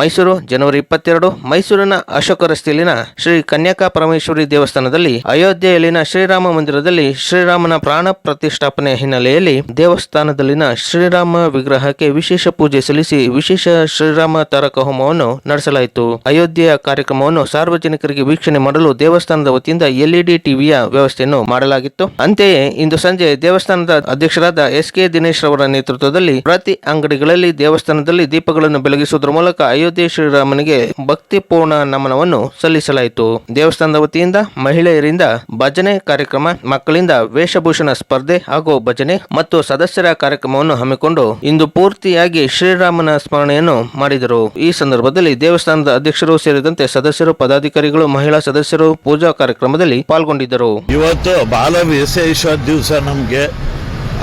ಮೈಸೂರು, ಜನವರಿ ಇಪ್ಪತ್ತೆರಡು, ಮೈಸೂರಿನ ಅಶೋಕ ರಸ್ತೆಯಲ್ಲಿನ ಶ್ರೀ ಕನ್ಯಾಕಾ ಪರಮೇಶ್ವರಿ ದೇವಸ್ಥಾನದಲ್ಲಿ ಅಯೋಧ್ಯೆಯಲ್ಲಿನ ಶ್ರೀರಾಮ ಮಂದಿರದಲ್ಲಿ ಶ್ರೀರಾಮನ ಪ್ರಾಣ ಪ್ರತಿಷ್ಠಾಪನೆ ಹಿನ್ನೆಲೆಯಲ್ಲಿ ದೇವಸ್ಥಾನದಲ್ಲಿನ ಶ್ರೀರಾಮ ವಿಗ್ರಹಕ್ಕೆ ವಿಶೇಷ ಪೂಜೆ ಸಲ್ಲಿಸಿ ವಿಶೇಷ ಶ್ರೀರಾಮ ತಾರಕ ಹೋಮವನ್ನು ನಡೆಸಲಾಯಿತು. ಅಯೋಧ್ಯೆಯ ಕಾರ್ಯಕ್ರಮವನ್ನು ಸಾರ್ವಜನಿಕರಿಗೆ ವೀಕ್ಷಣೆ ಮಾಡಲು ದೇವಸ್ಥಾನದ ವತಿಯಿಂದ ಎಲ್ಇಡಿ ಟಿವಿಯ ವ್ಯವಸ್ಥೆಯನ್ನು ಮಾಡಲಾಗಿತ್ತು. ಅಂತೆಯೇ, ಇಂದು ಸಂಜೆ ದೇವಸ್ಥಾನದ ಅಧ್ಯಕ್ಷರಾದ ಎಸ್ ಕೆ ದಿನೇಶ್ ರವರ ನೇತೃತ್ವದಲ್ಲಿ ಪ್ರತಿ ಅಂಗಡಿಗಳಲ್ಲಿ ದೇವಸ್ಥಾನದಲ್ಲಿ ದೀಪಗಳನ್ನು ಬೆಳಗಿಸುವುದರ ಮೂಲಕ ಅಯೋಧ್ಯೆ ಶ್ರೀರಾಮನಿಗೆ ಭಕ್ತಿಪೂರ್ಣ ನಮನವನ್ನು ಸಲ್ಲಿಸಲಾಯಿತು. ದೇವಸ್ಥಾನದ ವತಿಯಿಂದ ಮಹಿಳೆಯರಿಂದ ಭಜನೆ ಕಾರ್ಯಕ್ರಮ, ಮಕ್ಕಳಿಂದ ವೇಷಭೂಷಣ ಸ್ಪರ್ಧೆ ಹಾಗೂ ಭಜನೆ ಮತ್ತು ಸದಸ್ಯರ ಕಾರ್ಯಕ್ರಮವನ್ನು ಹಮ್ಮಿಕೊಂಡು ಇಂದು ಪೂರ್ತಿಯಾಗಿ ಶ್ರೀರಾಮನ ಸ್ಮರಣೆಯನ್ನು ಮಾಡಿದರು. ಈ ಸಂದರ್ಭದಲ್ಲಿ ದೇವಸ್ಥಾನದ ಅಧ್ಯಕ್ಷರು ಸೇರಿದಂತೆ ಸದಸ್ಯರು, ಪದಾಧಿಕಾರಿಗಳು, ಮಹಿಳಾ ಸದಸ್ಯರು ಪೂಜಾ ಕಾರ್ಯಕ್ರಮದಲ್ಲಿ ಪಾಲ್ಗೊಂಡಿದ್ದರು. ಇವತ್ತು ಬಾಲ ವಿಶೇಷ ದಿವಸ ನಮಗೆ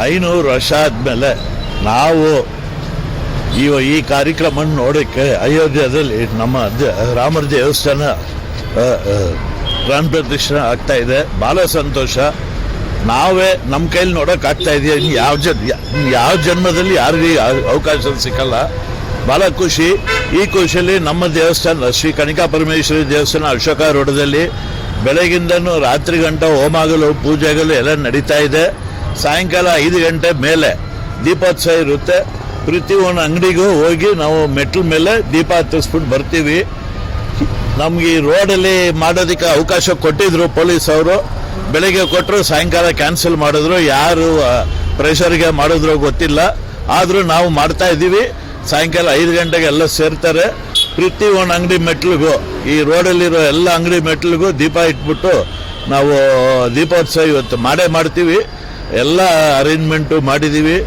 ಐನೂರು ವರ್ಷ ಆದಮೇಲೆ ನಾವು ಇವ ಈ ಕಾರ್ಯಕ್ರಮ ನೋಡೋಕ್ಕೆ ಅಯೋಧ್ಯದಲ್ಲಿ ನಮ್ಮ ರಾಮರ ದೇವಸ್ಥಾನ ಪ್ರಾಣ ಪ್ರತಿಷ್ಠೆ ಆಗ್ತಾ ಇದೆ. ಭಾಳ ಸಂತೋಷ. ನಾವೇ ನಮ್ಮ ಕೈಲಿ ನೋಡೋಕೆ ಆಗ್ತಾ ಇದೆಯಾ? ಯಾವ ಜನ್ ಯಾವ ಜನ್ಮದಲ್ಲಿ ಯಾರಿಗೂ ಅವಕಾಶ ಸಿಕ್ಕಲ್ಲ. ಭಾಳ ಖುಷಿ. ಈ ಖುಷಿಯಲ್ಲಿ ನಮ್ಮ ದೇವಸ್ಥಾನ, ಶ್ರೀ ಕನಿಕಾ ಪರಮೇಶ್ವರಿ ದೇವಸ್ಥಾನ ಅಶೋಕ ರೋಡದಲ್ಲಿ ಬೆಳಗಿಂದನೂ ರಾತ್ರಿ ಗಂಟ ಹೋಮಗಳು ಪೂಜೆಗಳು ಎಲ್ಲ ನಡೀತಾ ಇದೆ. ಸಾಯಂಕಾಲ ಐದು ಗಂಟೆ ಮೇಲೆ ದೀಪೋತ್ಸವ ಇರುತ್ತೆ. ಪ್ರತಿ ಒಂದು ಅಂಗಡಿಗೂ ಹೋಗಿ ನಾವು ಮೆಟ್ಲ ಮೇಲೆ ದೀಪ ಹತ್ತಿಸ್ಬಿಟ್ಟು ಬರ್ತೀವಿ. ನಮ್ಗೆ ಈ ರೋಡಲ್ಲಿ ಮಾಡೋದಕ್ಕೆ ಅವಕಾಶ ಕೊಟ್ಟಿದ್ರು ಪೊಲೀಸ್ ಅವರು. ಬೆಳಿಗ್ಗೆ ಕೊಟ್ಟರು ಸಾಯಂಕಾಲ ಕ್ಯಾನ್ಸಲ್ ಮಾಡಿದ್ರು. ಯಾರು ಪ್ರೆಷರ್ಗೆ ಮಾಡಿದ್ರು ಗೊತ್ತಿಲ್ಲ. ಆದರೂ ನಾವು ಮಾಡ್ತಾ ಇದ್ದೀವಿ. ಸಾಯಂಕಾಲ ಐದು ಗಂಟೆಗೆ ಎಲ್ಲ ಸೇರ್ತಾರೆ. ಪ್ರತಿ ಒಂದು ಅಂಗಡಿ ಮೆಟ್ಲಿಗೂ, ಈ ರೋಡಲ್ಲಿರೋ ಎಲ್ಲ ಅಂಗಡಿ ಮೆಟ್ಲಿಗೂ ದೀಪ ಇಟ್ಬಿಟ್ಟು ನಾವು ದೀಪೋತ್ಸವ ಇವತ್ತು ಮಾಡೇ ಮಾಡ್ತೀವಿ. ಎಲ್ಲ ಅರೇಂಜ್ಮೆಂಟು ಮಾಡಿದ್ದೀವಿ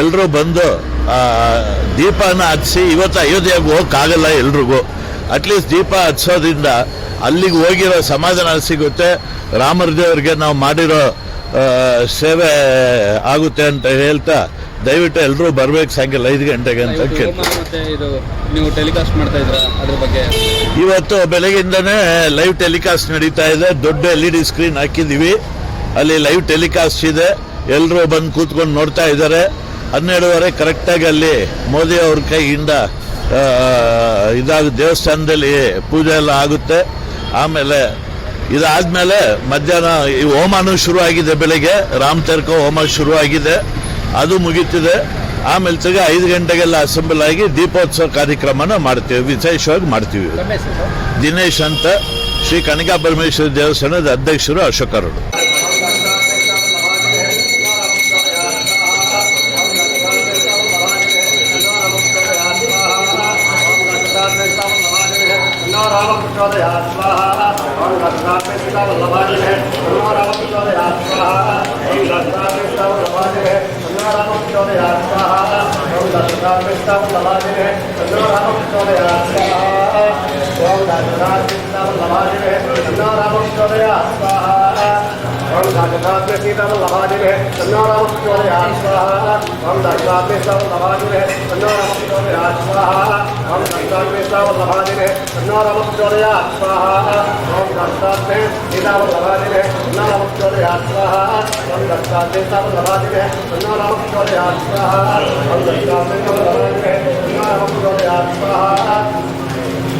ಎಲ್ಲರೂ ಬಂದು ದೀಪನ ಹಚ್ಚಿಸಿ ಇವತ್ತು ಅಯೋಧ್ಯೆಗೆ ಹೋಗೋಕ್ಕಾಗಲ್ಲ ಎಲ್ರಿಗೂ. ಅಟ್ಲೀಸ್ಟ್ ದೀಪ ಹಚ್ಚೋದ್ರಿಂದ ಅಲ್ಲಿಗೆ ಹೋಗಿರೋ ಸಮಾಧಾನ ಸಿಗುತ್ತೆ. ರಾಮರ ದೇವರಿಗೆ ನಾವು ಮಾಡಿರೋ ಸೇವೆ ಆಗುತ್ತೆ ಅಂತ ಹೇಳ್ತಾ ದಯವಿಟ್ಟು ಎಲ್ಲರೂ ಬರ್ಬೇಕು ಸಾಯಂಕಾಲ ಐದು ಗಂಟೆಗೆ ಅಂತ ನೀವು ಟೆಲಿಕಾಸ್ಟ್ ಮಾಡ್ತಾ ಇದ್ರ ಅದ್ರ ಬಗ್ಗೆ? ಇವತ್ತು ಬೆಳಗ್ಗಿಂದನೇ ಲೈವ್ ಟೆಲಿಕಾಸ್ಟ್ ನಡೀತಾ ಇದೆ. ದೊಡ್ಡ ಎಲ್ ಇ ಡಿ ಸ್ಕ್ರೀನ್ ಹಾಕಿದ್ದೀವಿ. ಅಲ್ಲಿ ಲೈವ್ ಟೆಲಿಕಾಸ್ಟ್ ಇದೆ. ಎಲ್ಲರೂ ಬಂದು ಕೂತ್ಕೊಂಡು ನೋಡ್ತಾ ಇದ್ದಾರೆ. ಹನ್ನೆರಡುವರೆ ಕರೆಕ್ಟಾಗಿ ಅಲ್ಲಿ ಮೋದಿ ಅವ್ರ ಕೈಯಿಂದ ಇದಾಗ ದೇವಸ್ಥಾನದಲ್ಲಿ ಪೂಜೆ ಎಲ್ಲ ಆಗುತ್ತೆ. ಆಮೇಲೆ ಇದಾದಮೇಲೆ ಮಧ್ಯಾಹ್ನ ಈ ಹೋಮಾನು ಶುರು ಆಗಿದೆ ಬೆಳಗ್ಗೆ. ರಾಮ್ ತರ್ಕ ಹೋಮ ಶುರು ಆಗಿದೆ ಅದು ಮುಗೀತಿದೆ. ಆಮೇಲೆ ತಿರ್ಗಿ ಐದು ಗಂಟೆಗೆಲ್ಲ ಅಸೆಂಬಲ್ ಆಗಿ ದೀಪೋತ್ಸವ ಕಾರ್ಯಕ್ರಮನ ಮಾಡ್ತೀವಿ ವಿಶೇಷವಾಗಿ ಮಾಡ್ತೀವಿ. ದಿನೇಶ್ ಅಂತ ಶ್ರೀ ಕನಕಾ ಪರಮೇಶ್ವರ ದೇವಸ್ಥಾನದ ಅಧ್ಯಕ್ಷರು राम प्रचोदयात् स्वाहा ओम लक्ष्मण पिता वल्लभाजी है नमो राम प्रचोदयात् स्वाहा ओम लक्ष्मण पिता वल्लभाजी है नमो राम प्रचोदयात् स्वाहा ओम लक्ष्मण पिता वल्लभाजी है नमो राम प्रचोदयात् स्वाहा ओम लक्ष्मण पिता वल्लभाजी है नमो राम प्रचोदयात् स्वाहा ओम दाशरात्मे सीता लभाजिने तन्नारामस्वाहा स्वाहा ओम दाशरात्मे सीता लभाजिने तन्नारामस्वाहा स्वाहा ओम दाशरात्मे सीता लभाजिने तन्नारामस्वाहा स्वाहा ओम दाशरात्मे सीता लभाजिने तन्नारामस्वाहा स्वाहा ओम दाशरात्मे सीता लभाजिने तन्नारामस्वाहा स्वाहा ओम दाशरात्मे सीता लभाजिने तन्नारामस्वाहा स्वाहा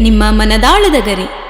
ನಿಮ್ಮ ಮನದಾಳದ ಗರಿ.